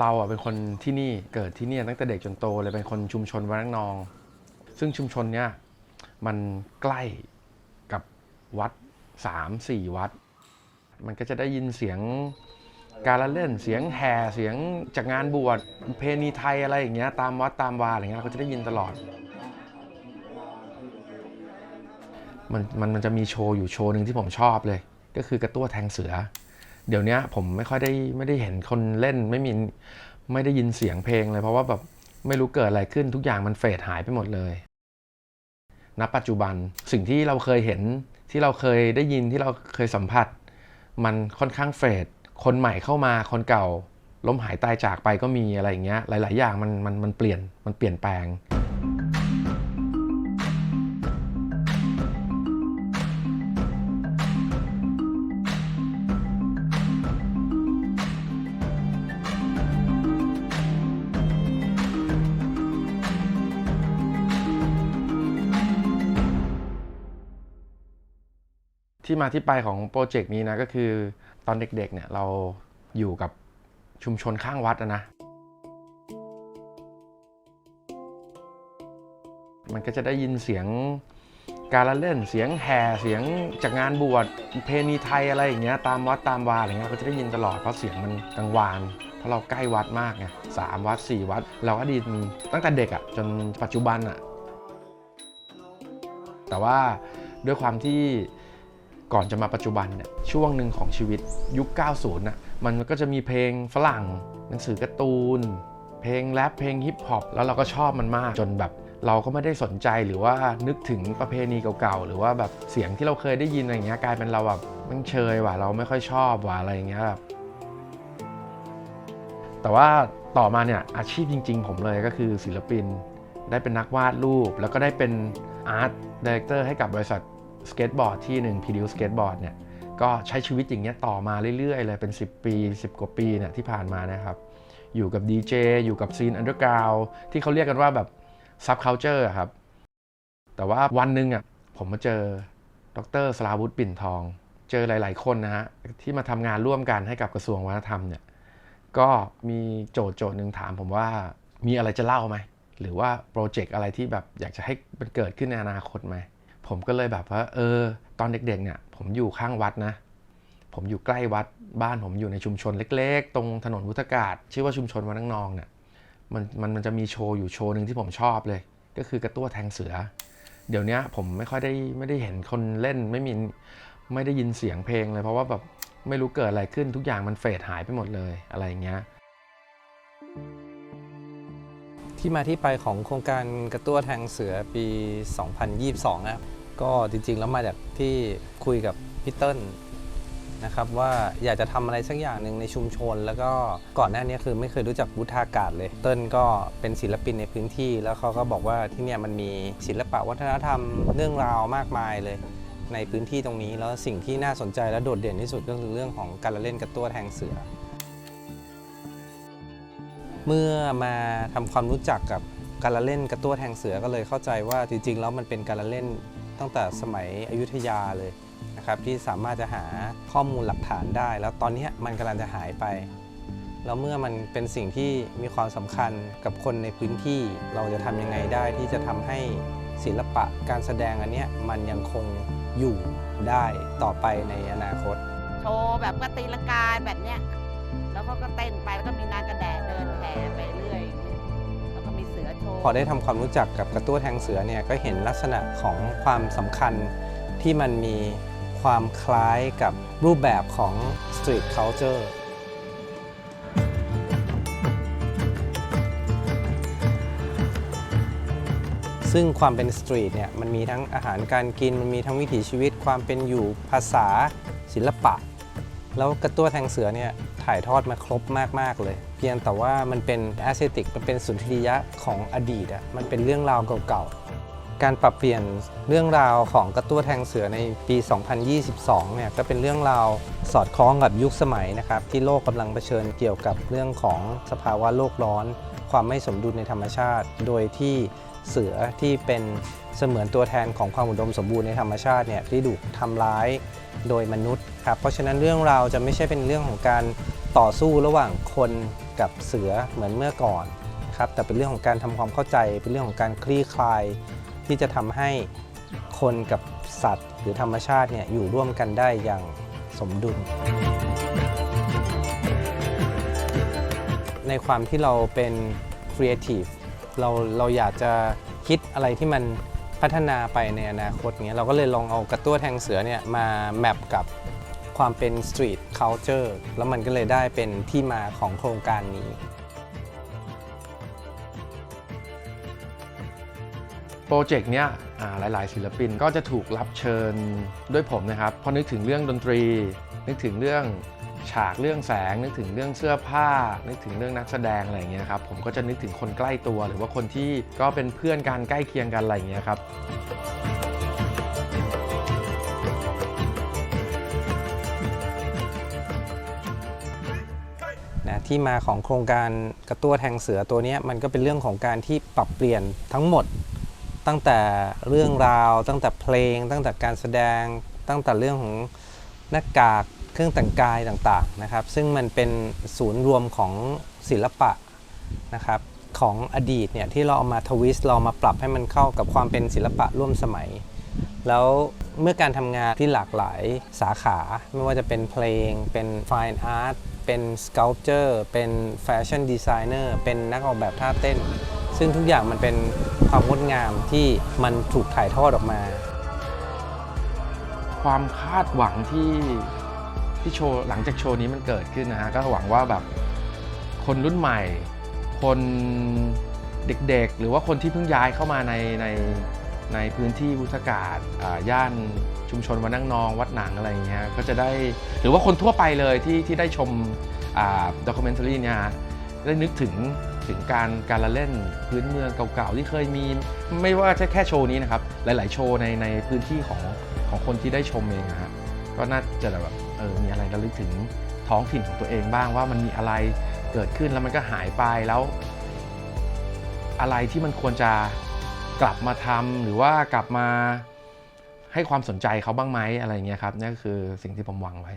เราอะเป็นคนที่นี่เกิดที่นี่ตั้งแต่เด็กจนโตเลยเป็นคนชุมชนวัดนังนอง ซึ่งชุมชนเนี้ยมันใกล้กับวัดสามสี่วัด มันก็จะได้ยินเสียงการละเล่นเสียงแห่เสียงจากงานบวชเพณีไทยอะไรอย่างเงี้ยตามวัดตามวาอะไรเงี้ยเราก็จะได้ยินตลอด มันมันมันจะมีโชว์อยู่โชว์หนึ่งที่ผมชอบเลย ก็คือกระตั้วแทงเสือ เดี๋ยวนี้ผมไม่ค่อยได้ไม่ได้เห็นคนเล่นไม่มีไม่ได้ยินเสียงเพลงเลย เพราะว่าแบบไม่รู้เกิดอะไรขึ้นทุกอย่างมันเฟดหายไปหมดเลยณปัจจุบันสิ่งที่เราเคยเห็นที่เราเคยได้ยินที่เราเคยสัมผัส มันค่อนข้างเฟดคนใหม่เข้ามาคนเก่าล้มหายตายจากไปก็มีอะไรอย่างเงี้ยหลาย ๆ อย่างมันมันมันเปลี่ยนมันเปลี่ยนแปลง ที่มาที่ไปของโปรเจกต์นี้นะก็คือตอนเด็กๆเนี่ยเราอยู่กับชุมชนข้างวัดนะมันก็จะได้ยินเสียงการละเล่นเสียงแห่เสียงจากงานบวชเพณีไทยอะไรอย่างเงี้ยตามวัดตามวาอะไรเงี้ยเราก็จะได้ยินตลอดเพราะเสียงมันกังวานเพราะเราใกล้วัดมากไงสามวัดสี่วัด เราก็ดินตั้งแต่เด็กอะ่ะจนปัจจุบันอะ่ะแต่ว่าด้วยความที่ ก่อนจะมาปัจจุบันเนี่ยช่วงหนึ่งของชีวิตยุค 90น่ะมันก็จะมีเพลงฝรั่ง หนังสือการ์ตูน เพลงแรปเพลงฮิปฮอปแล้วเราก็ชอบมันมากจนแบบเราก็ไม่ได้สนใจหรือว่านึกถึงประเพณีเก่าๆ หรือว่าแบบเสียงที่เราเคยได้ยินอะไรเงี้ยกลายเป็นเราแบบมันเชยว่ะเราไม่ค่อยชอบว่ะอะไรเงี้ยแบบแต่ว่าต่อมาเนี่ยอาชีพจริง ๆ ผมเลยก็คือศิลปิน ได้เป็นนักวาดรูป แล้วก็ได้เป็นอาร์ตดีเลกเตอร์ให้กับบริษัท สเก็ตบอร์ดที่หนึ่งพีดิวสเก็ตบอร์ดเนี่ยก็ใช้ชีวิตอย่างเงี้ยต่อมาเรื่อยๆเลยเป็น 10 ปี 10 กว่าปีเนี่ยที่ผ่านมานะครับ อยู่กับดีเจอยู่กับซีนอันเดอร์กราวที่เขาเรียกกันว่าแบบซับเคานเจอร์ครับ แต่ว่าวันหนึ่งอะผมมาเจอดรสลาวุฒิปิ่นทอง เจอหลาย ๆ คนนะฮะที่มาทำงานร่วมกันให้กับกระทรวงวัฒนธรรมเนี่ยก็มีโจทย์โจทย์หนึ่งถามผมว่ามีอะไรจะเล่าไหมหรือว่าโปรเจกต์อะไรที่แบบอยากจะให้มันเกิดขึ้นในอนาคตไหม ผมก็เลยแบบว่า เออ ตอนเด็กๆเนี่ย ผมอยู่ข้างวัดนะ ผมอยู่ใกล้วัดบ้านผมอยู่ในชุมชนเล็ก ๆ ตรงถนนพุทธกาศ ชื่อว่าชุมชนวัดนังนองเนี่ยมันมันมันจะมีโชว์อยู่โชว์หนึ่งที่ผมชอบเลย ก็คือกระตั้วแทงเสือ เดี๋ยวนี้ผมไม่ค่อยได้ไม่ได้เห็นคนเล่นไม่มีไม่ได้ยินเสียงเพลงเลย เพราะว่าแบบไม่รู้เกิดอะไรขึ้นทุกอย่างมันเฟดหายไปหมดเลยอะไรอย่างเงี้ยที่มาที่ไปของโครงการกระตั้วแทงเสือปี 2022 นะครับ ก็จริงๆแล้วมาจากที่คุยกับพี่เติ้ลนะครับว่าอยากจะทำอะไรสักอย่างหนึ่งในชุมชน แล้วก็ก่อนหน้านี้คือไม่เคยรู้จักวุฒากาศเลย เติ้ลก็เป็นศิลปินในพื้นที่ แล้วเขาก็บอกว่าที่เนี่ยมันมีศิลปะวัฒนธรรมเรื่องราวมากมายเลย ในพื้นที่ตรงนี้แล้วสิ่งที่น่าสนใจและโดดเด่นที่สุดก็คือเรื่องของการละเล่นกระตั้วแทงเสือ เมื่อมาทำความรู้จักกับการละเล่นกระตั้วแทงเสือก็เลยเข้าใจว่าจริงๆแล้วมันเป็นการละเล่น ตั้งแต่สมัยอยุธยาเลยนะครับที่สามารถจะหาข้อมูลหลักฐานได้ แล้วตอนนี้มันกำลังจะหายไป แล้วเมื่อมันเป็นสิ่งที่มีความสำคัญกับคนในพื้นที่เราจะทำยังไงได้ที่จะทำให้ศิลปะการแสดงอันนี้มันยังคงอยู่ได้ต่อไปในอนาคต โชว์แบบก็ตีลังกาแบบเนี้ยแล้วเขาก็เต้นไปแล้วก็มีนางกระแดดเดินแผ่ไป พอได้ทำความรู้จักกับกระตั้วแทงเสือเนี่ยก็เห็นลักษณะของความสำคัญที่มันมีความคล้ายกับรูปแบบของ street culture ซึ่งความเป็นสตรีทเนี่ยมันมีทั้งอาหารการกิน มันมีทั้งวิถีชีวิตความเป็นอยู่ภาษาศิลปะ แล้วกระตั้วแทงเสือเนี่ยถ่ายทอดมาครบมาก ๆ เลย เพียงแต่ว่ามันเป็นแอสเซติกมันเป็นสุนทรียะของอดีตอะมันเป็นเรื่องราวเก่าๆ การปรับเปลี่ยนเรื่องราวของกระตั้วแทงเสือในปี 2022 เนี่ยก็เป็นเรื่องราวสอดคล้องกับยุคสมัยนะครับที่โลกกำลังเผชิญเกี่ยวกับเรื่องของสภาวะโลกร้อน ความไม่สมดุลในธรรมชาติ โดยที่เสือที่เป็นเสมือนตัวแทนของความอุดมสมบูรณ์ในธรรมชาติเนี่ยที่ถูกทำร้ายโดยมนุษย์ครับเพราะฉะนั้นเรื่องราวจะไม่ใช่เป็นเรื่องของการต่อสู้ระหว่างคน กับเสือเหมือนเมื่อก่อนนะครับแต่เป็นเรื่องของการทำความเข้าใจเป็นเรื่องของการคลี่คลาย ที่จะทำให้คนกับสัตว์ หรือธรรมชาติเนี่ยอยู่ร่วมกันได้อย่างสมดุล ในความที่เราเป็นครีเอทีฟเราเราอยากจะคิดอะไรที่มันพัฒนาไปในอนาคตเงี้ยเราก็เลยลองเอากระตั้วแทงเสือเนี่ยมาแมปกับ ความเป็นสตรีทเค u เจอร์แล้วมันก็เลยได้เป็นที่มาของโครงการนี้ โปรเจกต์เนี้ยหลาย ๆ ศิลปินก็จะถูกรับเชิญด้วยผมนะครับพอนึกถึงเรื่องดนตรี นึกถึงเรื่องฉากเรื่องแสง นึกถึงเรื่องเสื้อผ้า นึกถึงเรื่องนักแสดงอะไรอย่างเงี้ยครับผมก็จะนึกถึงคนใกล้ตัวหรือว่าคนที่ก็เป็นเพื่อนกันใกล้เคียงกันอะไรอย่างเงี้ยครับ ที่มาของโครงการกระตั้วแทงเสือตัวนี้มันก็เป็นเรื่องของการที่ปรับเปลี่ยนทั้งหมด ตั้งแต่เรื่องราว ตั้งแต่เพลง ตั้งแต่การแสดง ตั้งแต่เรื่องของหน้ากากเครื่องแต่งกายต่างๆนะครับ ซึ่งมันเป็นศูนย์รวมของศิลปะนะครับของอดีตเนี่ยที่เราเอามาทวิสต์เราเอามาปรับให้มันเข้ากับความเป็นศิลปะร่วมสมัย แล้วเมื่อการทำงานที่หลากหลายสาขา ไม่ว่าจะเป็นเพลง เป็น Fine Art เป็น Sculpture เป็นแฟชั่นดีไซเนอร์เป็นนักออกแบบท่าเต้น ซึ่งทุกอย่างมันเป็นความงดงามที่มันถูกถ่ายทอดออกมา ความคาดหวังที่ที่โชว์หลังจากโชว์นี้มันเกิดขึ้นนะฮะก็หวังว่าแบบคนรุ่นใหม่ คนเด็กๆ หรือว่าคนที่เพิ่งย้ายเข้ามาในใน ในพื้นที่วุฒากาศย่านชุมชนวัดนั่งนอง วัดหนังอะไรเงี้ยก็จะได้หรือว่าคนทั่วไปเลยที่ที่ได้ชมด็อกิเมนทารีเนี่ยได้นึกถึงถึงการการละเล่นพื้นเมืองเก่าๆที่เคยมี ไม่ว่าจะแค่โชว์นี้นะครับ หลาย ๆ โชว์ในในพื้นที่ของของคนที่ได้ชมเองนะฮะก็น่าจะแบบเออมีอะไรระลึกถึงท้องถิ่นของตัวเองบ้างว่ามันมีอะไรเกิดขึ้นแล้วมันก็หายไปแล้ว อะไรที่มันควรจะ กลับมาทำหรือว่ากลับมาให้ความสนใจเขาบ้างไหมอะไรอย่างเงี้ยครับนี่คือสิ่งที่ผมหวังไว้